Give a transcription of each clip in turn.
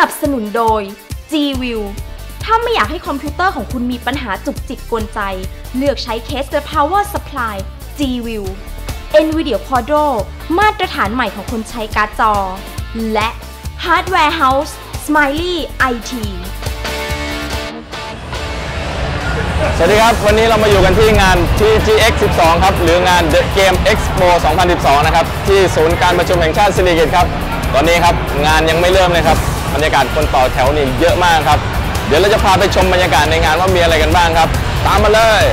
นับสนุนโดย G-View ถ้าไม่อยากให้คอมพิวเตอร์ของคุณมีปัญหาจุกจิกกวนใจ เลือกใช้เคส The Power Supply G-View NVIDIA Quadro มาตรฐานใหม่ของคนใช้การ์ดจอ และ Hardware House Smiley IT สวัสดีครับ วันนี้เรามาอยู่กันที่งาน TGX 12 ครับ หรืองาน The Game Expo 2012 นะครับ ที่ศูนย์การประชุมแห่งชาติสิริกิติ์ครับ ตอนนี้ครับ งานยังไม่เริ่มเลยครับ บรรยากาศคนต่อแถวนี่เยอะมากครับ เดี๋ยวเราจะพาไปชมบรรยากาศในงานว่ามีอะไรกันบ้างครับ ตามมาเลย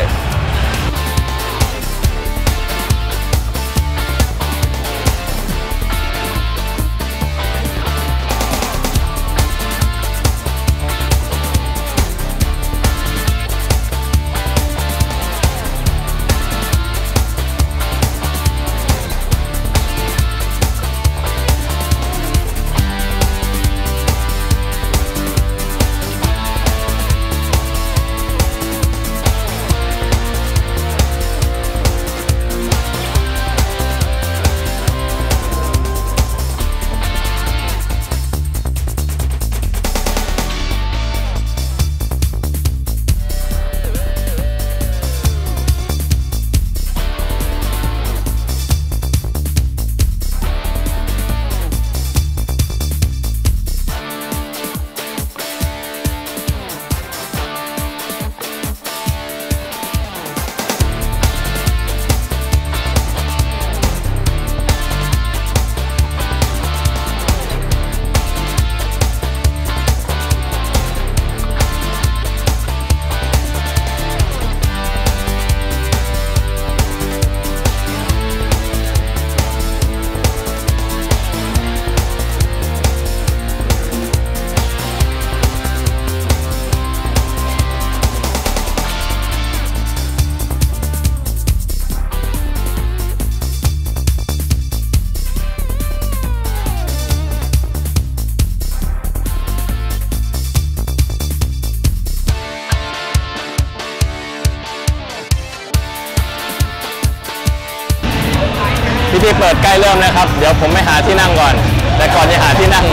พิธีเปิดใกล้เริ่มนะครับ เดี๋ยวผมไปหาที่นั่งก่อน แต่ก่อนจะหาที่นั่ง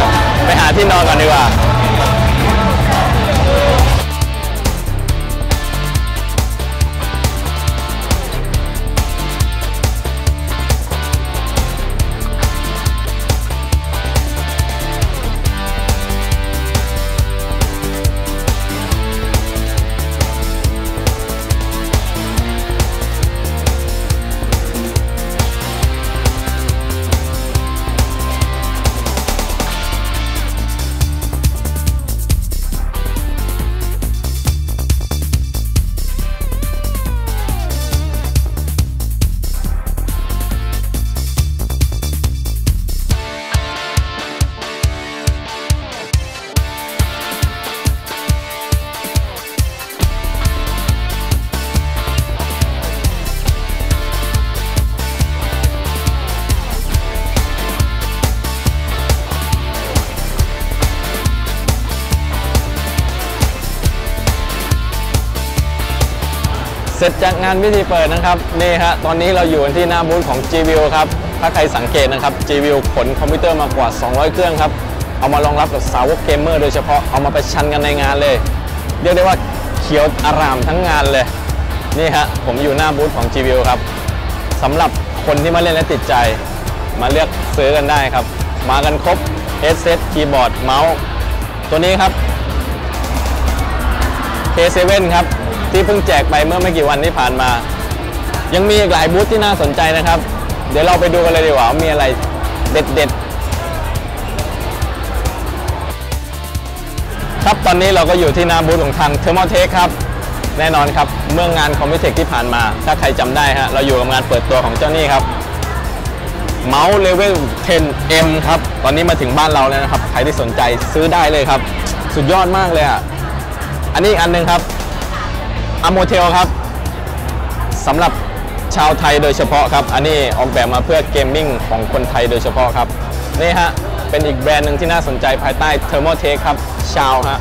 ไปหาที่นอนก่อนดีกว่า เสร็จจากงานพิธีเปิดนะครับนี่ฮะตอนนี้เราอยู่ที่หน้าบูธของ G-View ครับถ้าใครสังเกตนะครับ G-View ขนคอมพิวเตอร์มากว่า 200 เครื่องครับเอามารองรับกับสาวกเกมเมอร์โดยเฉพาะเอามาประชันกันในงานเลย เรียกได้ว่าเขียวอารามทั้งงานเลย นี่ฮะผมอยู่หน้าบูธของ G-View ครับสำหรับคนที่มาเล่นและติดใจ มาเลือกซื้อกันได้ครับ มากันครบ headset คีย์บอร์ดเมาส์ตัวนี้ครับ K7 ครับ ที่เพิ่งแจกไปเมื่อไม่กี่วันที่ผ่านมา ยังมีอีกหลายบูธที่น่าสนใจนะครับ เดี๋ยวเราไปดูกันเลยดีกว่าว่ามีอะไรเด็ดๆ ครับตอนนี้เราก็อยู่ที่หน้าบูธของทาง t h e r m o t e c h ครับ แน่นอนครับเมื่องานคอมพิวเทคที่ผ่านมา ถ้าใครจำได้ฮะเราอยู่กับงานเปิดตัวของเจ้านี่ครับเมาส์เลเวล 10M ครับ ตอนนี้มาถึงบ้านเราแล้วนะครับ ใครที่สนใจซื้อได้เลยครับ สุดยอดมากเลยอะ อันนี้อีกอันหนึงครับ อโมเทลครับสำหรับชาวไทยโดยเฉพาะครับ อันนี้ออกแบบมาเพื่อเกมมิ่งของคนไทยโดยเฉพาะครับ นี่ฮะ เป็นอีกแบรนด์หนึ่งที่น่าสนใจภายใต้ Thermotech ครับ ชาวฮะ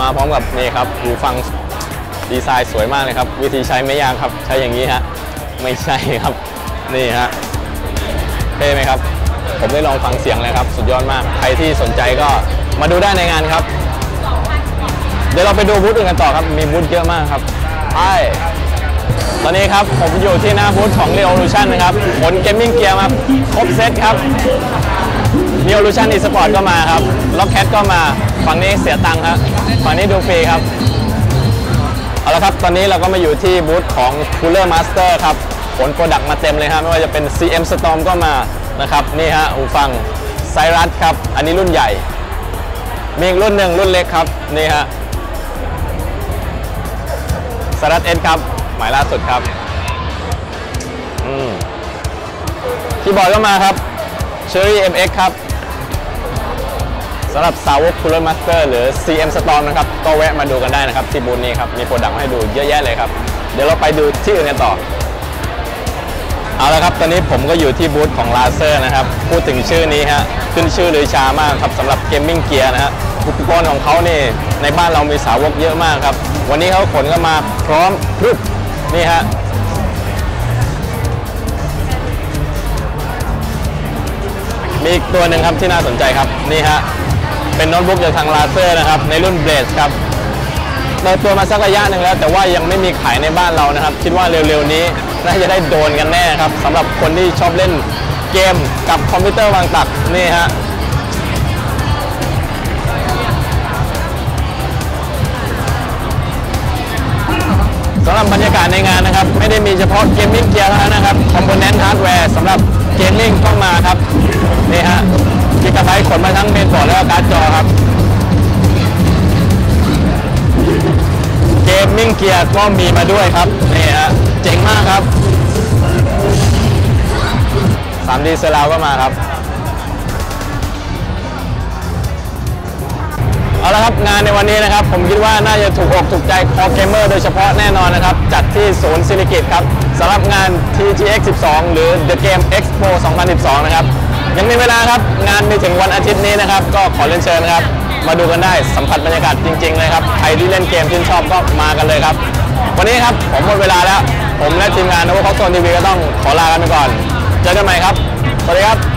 มาพร้อมกับนี่ครับหูฟังดีไซน์สวยมากเลยครับ วิธีใช้ไม่ยากครับ ใช้อย่างนี้ฮะ ไม่ใช่ครับ นี่ฮะเท่ไหมครับ ผมได้ลองฟังเสียงเลยครับ สุดยอดมาก ใครที่สนใจก็มาดูได้ในงานครับ เดี๋ยวเราไปดูบูธอื่นกันต่อครับ มีบูธเยอะมากครับ ไป ตอนนี้ครับผมอยู่ที่หน้าบูธของ Revolution นะครับผลเกมมิ่งเกียร์มาครบเซตครับ Revolution Esport ก็มาครับ Rocket ก็มา ฝั่งนี้เสียตังค์ครับฝั่งนี้ดูฟรีครับ เอาละครับ ตอนนี้เราก็มาอยู่ที่บูธของ Cooler Master ครับผลโปรดักต์มาเต็มเลยครับไม่ว่าจะเป็น CM Storm ก็มานะครับ นี่ฮะหูฟัง Cyrus ครับ อันนี้รุ่นใหญ่ มีอีกรุ่นหนึ่งรุ่นเล็กครับ นี่ฮะ Cyrus S ครับ หมายล่าสุดครับอืมคีย์บอร์ดก็มาครับ Cherry MX ครับสำหรับสาวก Cooler Master หรือ CM Storm นะครับ ก็แวะมาดูกันได้นะครับ ที่บูธนี้ครับ มีโปรดักต์ให้ดูเยอะแยะเลยครับ เดี๋ยวเราไปดูที่อื่นกันต่อ เอาละครับ ตอนนี้ผมก็อยู่ที่บูธของ l a s e r นะครับ พูดถึงชื่อนี้ฮะ ขึ้นชื่อเลือชามากครับสำหรับเกมมิ่งเกียร์นะฮะ อุปกรณ์ของเขาเนี่ในบ้านเรามีสาวกเยอะมากครับ วันนี้เขาขนก็มาพร้อมรึบนี่ฮะมีอีกตัวหนึ่งครับที่น่าสนใจครับนี่ฮะเป็นโน้ตบุ๊กจากทางลาเซอร์นะครับในรุ่นเบสครับเปิดตัวมาสักระยะหนึ่งแล้ว แต่ว่ายังไม่มีขายในบ้านเรานะครับ คิดว่าเร็วๆนี้น่าจะได้โดนกันแน่ครับสำหรับคนที่ชอบเล่นเกมกับคอมพิวเตอร์วางตักนี่ฮะ สำหรับบรรยากาศในงานนะครับ ไม่ได้มีเฉพาะเกมมิ่งเกียร์เท่านั้นนะครับคอมโพเนนต์ฮาร์ดแวร์สำหรับเกมมิ่งก็มาครับนี่ฮะกิกะไบต์ขนมาทั้งเมนบอร์ดแล้วก็การ์ดจอครับเกมมิ่งเกียร์ก็มีมาด้วยครับนี่ฮะเจ๋งมากครับ 3D เซลาวก็มาครับ เอาละครับงานในวันนี้นะครับ ผมคิดว่าน่าจะถูกอกถูกใจคอเกมเมอร์โดยเฉพาะแน่นอนนะครับ จัดที่ศูนย์ซิลิกิตครับสำหรับงาน TGX 12 หรือ The Game Expo 2012 นะครับ ยังมีเวลาครับ งานมีถึงวันอาทิตย์นี้นะครับ ก็ขอเรียนเชิญนะครับ มาดูกันได้สัมผัสบรรยากาศจริงๆเลยครับ ใครที่เล่นเกมชื่นชอบก็มากันเลยครับ วันนี้ครับผมหมดเวลาแล้ว ผมและทีมงานนวคอสโซนทีวีก็ต้องขอลากันไปก่อนเจอกันใหม่ครับสวัสดีครับ